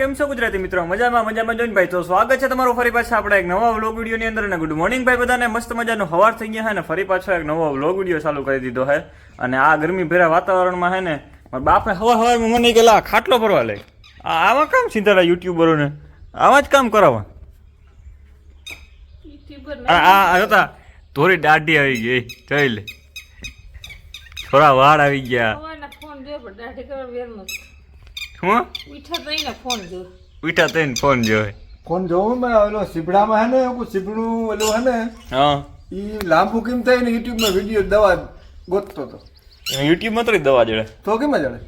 કેમ છો ગુજરાતી મિત્રો? મજામાં મજામાં જોઈને ભાઈ તો સ્વાગત છે તમારું ફરી પાછા આપણા એક નવા વ્લોગ વિડીયોની અંદર. અને ગુડ મોર્નિંગ ભાઈ બધાને, મસ્ત મજાનો હવાર થઈ ગયા છે ને ફરી પાછો એક નવો વ્લોગ વીડિયો ચાલુ કરી દીધો છે. અને આ ગરમી ભેરા વાતાવરણમાં છે ને, મારા બાપે હવા હવારમાં મને કે લા ખાટલો ભરવા લે. આવા કામ સીધા યુટ્યુબરોને. આવા જ કામ કરાવવા. આ જોતા થોડી દાઢી આવી ગઈ જોઈ લે. થોડા વાળ આવી ગયા. હું? ઉઠા ફોન જો. ઉઠા ફોન જોવે કોણ જોવું મેં ઓલો સીપડામાં હે ને ઓલું હે ને હા. ઈ લાંબુ કેમ થાય ને યુટ્યુબમાં વીડિયો દવા ગોતતો તો. યુટ્યુબમાં તો દવા જડે. તો કેમ જડે?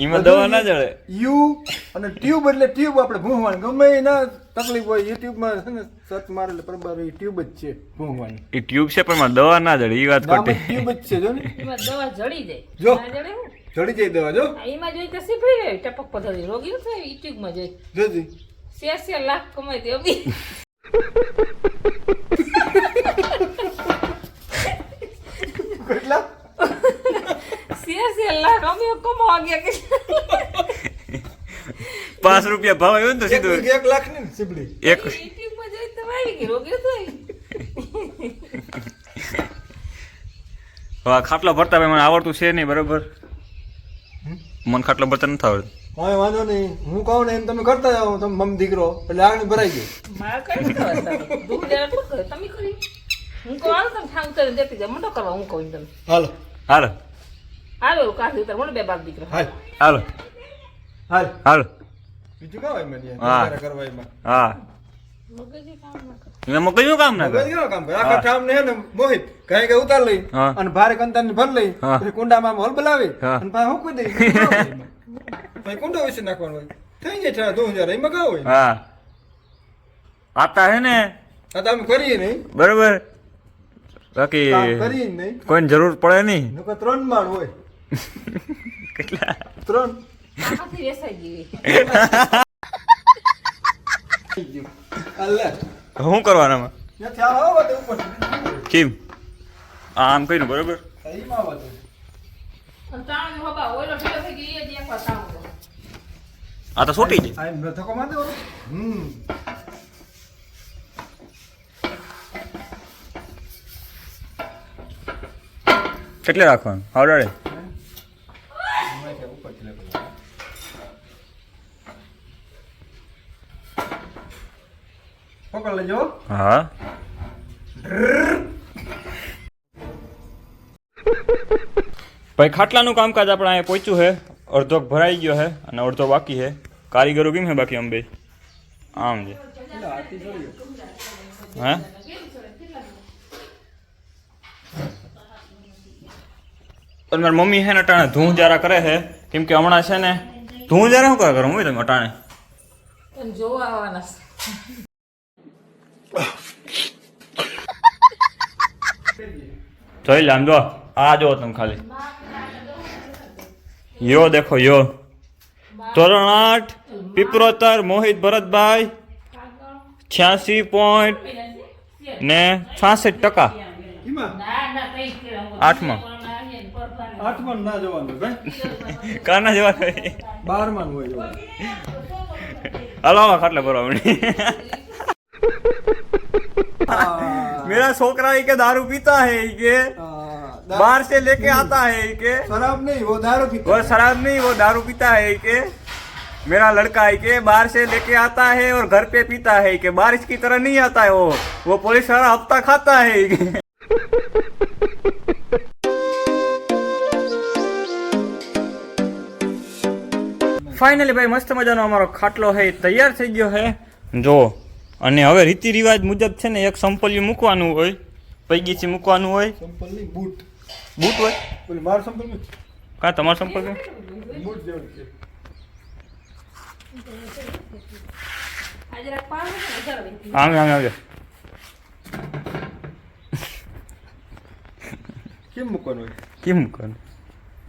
એમાં દવા ના જડે. યુ અને ટ્યુબ એટલે ટ્યુબ આપણે ભૂંસવાની ગમે એ ના તકલીફ હોય યુટ્યુબમાં છે ને સર્ચ મારે એટલે બરાબર એ ટ્યુબ જ છે ભૂંસવાની એ ટ્યુબ છે પણ એમાં દવા ના જડે એ વાત જ ખોટી. ટ્યુબ જ છે જો ને. દવા જડી જાય. જો. ના જઈ દવા જો. એમાં જોઈ તો સીફળી ગઈ ટપક પદ્ધતિ રોગી થાય યુટ્યુબમાં જોઈ. જોજી. શેર લાખ કમાઈ દે બી કેટલા? શેર લાખ અમે કમાવા ગયા કે પાંચ રૂપિયા ભાવ આવ્યો ને તો સીધું એક લાખની સીપડી એક યુટ્યુબમાં જોઈ તો આવી ગઈ રોગી ખાટલા ખાટલો ભરતા ભાઈ મને આવડતું છે નહીં બરોબર? મને ખાટલો ભરતા નથી આવડતું. કોઈ વાંધો નહીં. હું કહું ને એમ તમે કરતા જાઓ તમે મમ દીકરો. એટલે આગળ ભરાઈ ગયું મારે કઈ તમે. કરી? હું કહું હાલો તમે દેતી જાય કરવા હું કહું તમે હાલો. હાલો. હાલો કાઢી ઉતાર મને બે બાપ દીકરા. હાલ. હાલો. હાલ. હાલો. બીજું કાં મને હા. કરવા એમાં? હા. મગજે કામ ના મગજનું કામ ના મગજ કરે કામ કરે? આખા ઠામ ને ને મોહિત. કઈ કઈ ઉતાર લઈ અને ભારે કંતાન ને ભર લઈ પછી કુંડામાં હોલ બોલાવી હા. અને પાછા હુકવી દઈ પછી કુંડો વિશે નાખવાનો હોય. થઈ જાય છે દો હજાર એમાં કાં હોય? હા. આતા હે ને? આ તો અમે કરીએ નહીં. બરોબર. બાકી કરીએ નહીં. કોઈને જરૂર પડે નહીં? નકર ત્રણ માળ હોય. કેટલા? ત્રણ. આમાંથી વેસાઈ ગઈ શું ઉપર. કેમ? આમ કઈ બરોબર. આ તો છૂટી? હમ. કેટલે રાખવાનું? આવડાડે પકડ લેજો હા. ભાઈ ખાટલાનું કામકાજ આપણે અહીંયા પહોંચ્યું છે. અડધો ભરાઈ ગયો છે અને અડધો બાકી છે. કારીગરો કેમ છે બાકી અંબે? આમ છે. હે? અને મારી મમ્મી છે ને અટાણે ધૂં જારા કરે છે. કેમ કે હમણાં છે ને ધૂં જારા શું કરે કરો હું તમે અટાણે? જોવા આવવાના. જોઈ લામ જો આ જો તમે ખાલી. યો દેખો યો. ધોરણ આઠ પીપરોતર મોહિત ભરતભાઈ છ્યાસી પોઈન્ટ ને છાસઠ ટકા. આઠમાં. આઠમાં ના જવાનું ભાઈ. કાના જેવા થાય બારમાં હોય જવાનું. ખાટલે ભરવા मेरा छोकरा ही के दारू पीता है ही के આ, बाहर से लेके आता है ही के શરાબ નહીં वो दारू पीता वो शराब नहीं वो दारू पीता है कि मेरा लड़का है कि बाहर से लेके आता है और घर पे पीता है कि बारिश की तरह नहीं आता है वो वो पुलिस वाला हफ्ता खाता है कि ફાઇનલી ભાઈ મસ્ત મજાનો અમારો ખાટલો છે એ તૈયાર થઈ ગયો છે જો અને હવે રીતિ રિવાજ મુજબ છે ને એક સંપલિયું મૂકવાનું હોય પૈગીથી મૂકવાનું હોય. સંપલ બૂટ. બૂટ હોય? ઓલી માર સંપલ કાં તમારો સંપર્ક બૂટ જેવું છે. આમ આમ આવજો કેમ મૂકવાનું હોય? કેમ મૂકવાનું?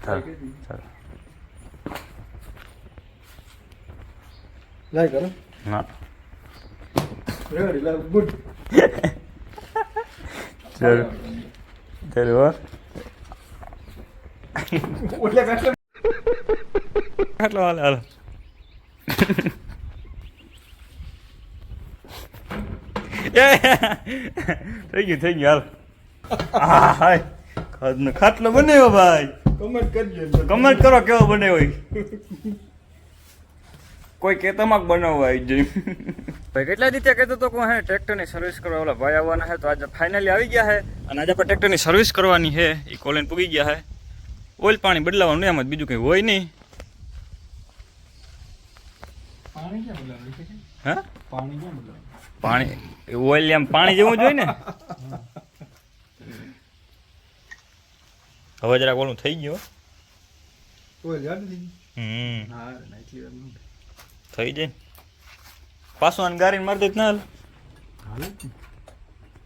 ચાલો. ચાલો. લાય કરો. હો. ઓટલે કાટલે હાલો હાલો હાલો એ, થઈ ગયું થઈ ગયું હાલ આ હાય ખાટલો ખાટલો બનાવ્યો ભાઈ કમેન્ટ કરજો કમેન્ટ કરો કેવો બનાવ્યો હોય કોઈ કેતામાં બનાવવા આવી જાય ભાઈ કેટલા દીધા કહેતો તો કે હે ટ્રેક્ટરની સર્વિસ કરવા ઓલા ભાઈ આવવાના છે તો આજે ફાઇનલી આવી ગયા છે. અને આજે આપણે ટ્રેક્ટરની સર્વિસ કરવાની છે એ કોલેન પૂગી ગયા છે. ઓઇલ પાણી બદલાવાનું એમ જ બીજું કંઈ હોય નહીં. હા? પાણી ઓઇલ એમ પાણી જેવું જ હોય ને. હવે જરાક ઓલું થઈ ગયું હમ. હા થઈ જાય. પાછું આને ગારીને મારી દે ના હાલ. હાલે.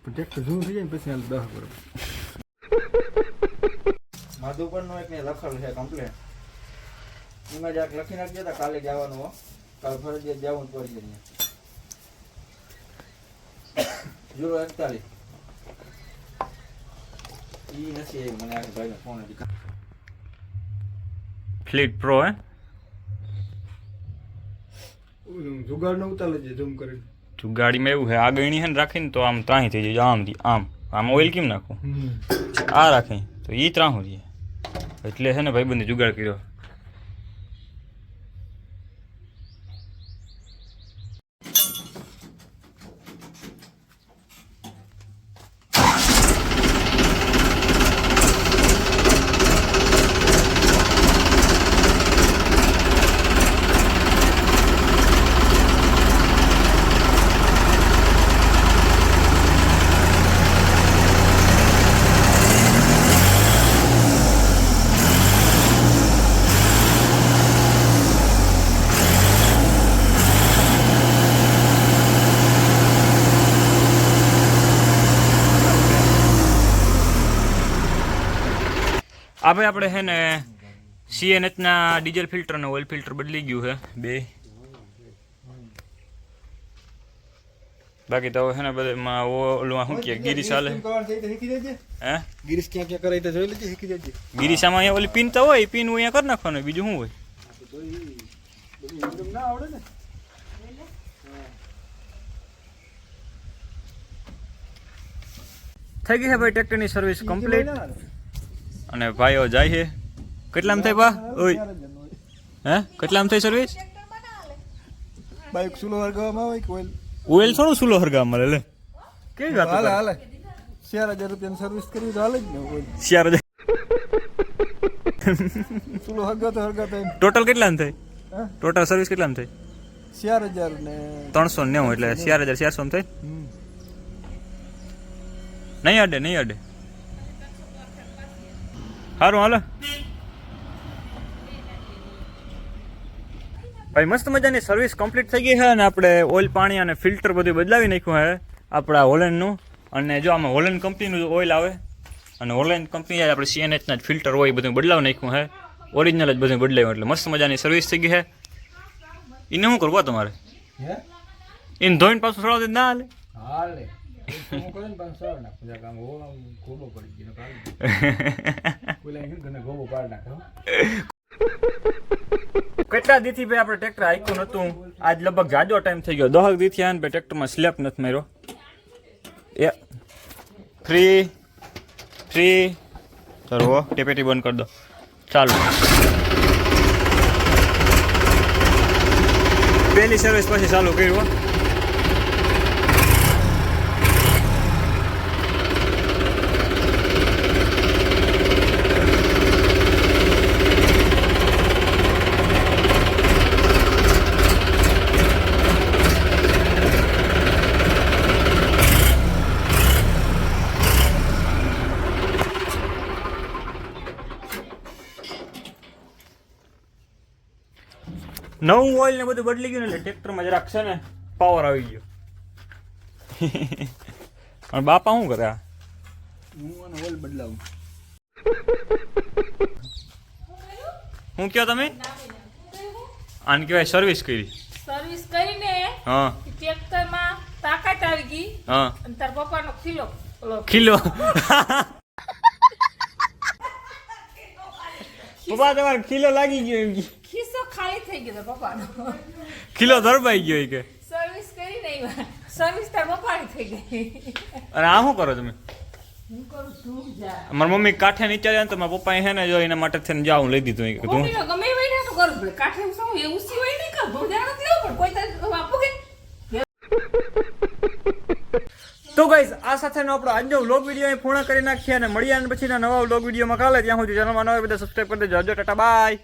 ટ્રેક્ટર જૂનું થઈ જાય ને પછી હાલ દહ બરોબર માધુપરનો એક ને લખેલું છે કમ્પ્લેન એમાં જરાક લખી નાખજો તો કાલે જવાનું હો. કાલે ફરજિયાત જવું પડી જાય જીરો એકતાલીસ. ઈ નથી મને આ ભાઈનો ફોન ફ્લીટ પ્રો હે? જુગાડ નો ઉતારે છે ઝૂમ કરીને. જો એવું છે. આ ગણી છે ને રાખીને તો આમ ત્રાહી થઈ જાય. આમ આમ. આમ ઓઇલ કેમ નાખું આ રાખી તો એ ત્રાહું રહીએ એટલે છે ને ભાઈબંધે જુગાડ કર્યો. આ ભાઈ આપણે છે ને સીએનએચના ડીઝલ ફિલ્ટર અને ઓઇલ ફિલ્ટર બદલી ગયું છે બે. બાકી તો હે ને બધે માં ઓલું શું કે ગિરીશ હાલે. હે? ગિરીશ ક્યાં ક્યાં કરાય તો જોઈ લેજે શીખી જજે ગિરીશામાં અહીંયા ઓલી પિન તો હોય પિન અહીંયા કરી નાખવાનું બીજું શું હોય? ના આવડે ને થઈ ગઈ છે ભાઈ ટ્રેક્ટરની સર્વિસ કમ્પ્લીટ અને ભાઈઓ જાય છે કેટલામ થઈ બા? ઓય. હે? કેટલામ થઈ સર્વિસ બાઈક સુલો વર્ગવામાં આવે કે ઓઇલ ઓઇલ થોડું સુલો હરગામાં લે. કેવી વાત હાલે હાલે. ચાર હજાર રૂપિયાની સર્વિસ કરવી તો હાલે જ ને ઓઇલ હજાર સુલો હરગાતો હરગાતો ટોટલ કેટલામ થઈ હા? ટોટલ સર્વિસ કેટલામ થઈ ચાર હજાર ને ત્રણસો નેવું એટલે ચાર હજાર ચારસો હમ. નહીં અડે નહીં અડે સારું હાલો. ભાઈ મસ્ત મજાની સર્વિસ કમ્પ્લીટ થઈ ગઈ છે અને આપણે ઓઇલ પાણી અને ફિલ્ટર બધું બદલાવી નાખ્યું છે આપણા હોલેન્ડનું અને જો આમાં હોલેન્ડ કંપનીનું ઓઇલ આવે અને હોલેન્ડ કંપની આપણે સીએનએચના જ ફિલ્ટર હોય બધું બદલાવી નાખ્યું છે. ઓરિજિનલ જ બધું બદલાવ્યું એટલે મસ્ત મજાની સર્વિસ થઈ ગઈ છે. એને શું કરવું તમારે? હે? એને ધોઈને પાછું છોડાવ ના હાલે કેટલા દીથી ભાઈ આપણે ટ્રેક્ટર આયકું નતું આજ લગભગ જાજો ટાઈમ થઈ ગયો દહક દીથી આને ભાઈ ટ્રેક્ટરમાં સ્લેપ નથી માર્યો એ ફ્રી ફ્રી ચાલો ટેપેટી બંધ કરી દો ચાલો પહેલી સર્વિસ પછી ચાલુ કર્યું નવું ઓઇલ ને બધું બદલી ગયું ને એટલે ટ્રેક્ટરમાં જરાક છે ને પાવર આવી ગયો. અને બાપા શું કરે હું ઓઇલ બદલાવું હું કયો તમે? આને કહેવાય સર્વિસ કરી. સર્વિસ કરીને હા. ટ્રેક્ટરમાં તાકાત આવી ગઈ. હા. અને તાર પપ્પાનો ખીલો ખીલો. પપ્પા તમારે ખીલો લાગી ગયો એમ ખાલી થઈ ગયો પપ્પાનો. કિલો ધરબાઈ ગયો કે. સર્વિસ કરી નહીં સર્વિસ તાર પપ્પાની થઈ ગઈ. અરે આ શું કરો તમે? હું કરું તું જા. મારી મમ્મી કાંઠે નીચે જાય ને તો મારા પપ્પાએ હે ને જો એના માટે થઈને જાઉં લઈ દીધું કે તું ગમે એ વઈને તો કરું પડે. કાઠે શું એવું સિવાય નહીં કર તું જાણ નથી લેવું પણ કોઈ તારે આપું કે? તો ગાઈઝ આ સાથેનો આપણો આજનો વ્લોગ વીડિયો અહીં પૂર્ણ કરી નાખીએ અને મળીએ અને પછીના નવા વ્લોગ વિડીયોમાં કાલે. ત્યાં સુધી ચેનલમાં નવા બધા સબસ્ક્રાઈબ કરી દેજો. ટાટા બાય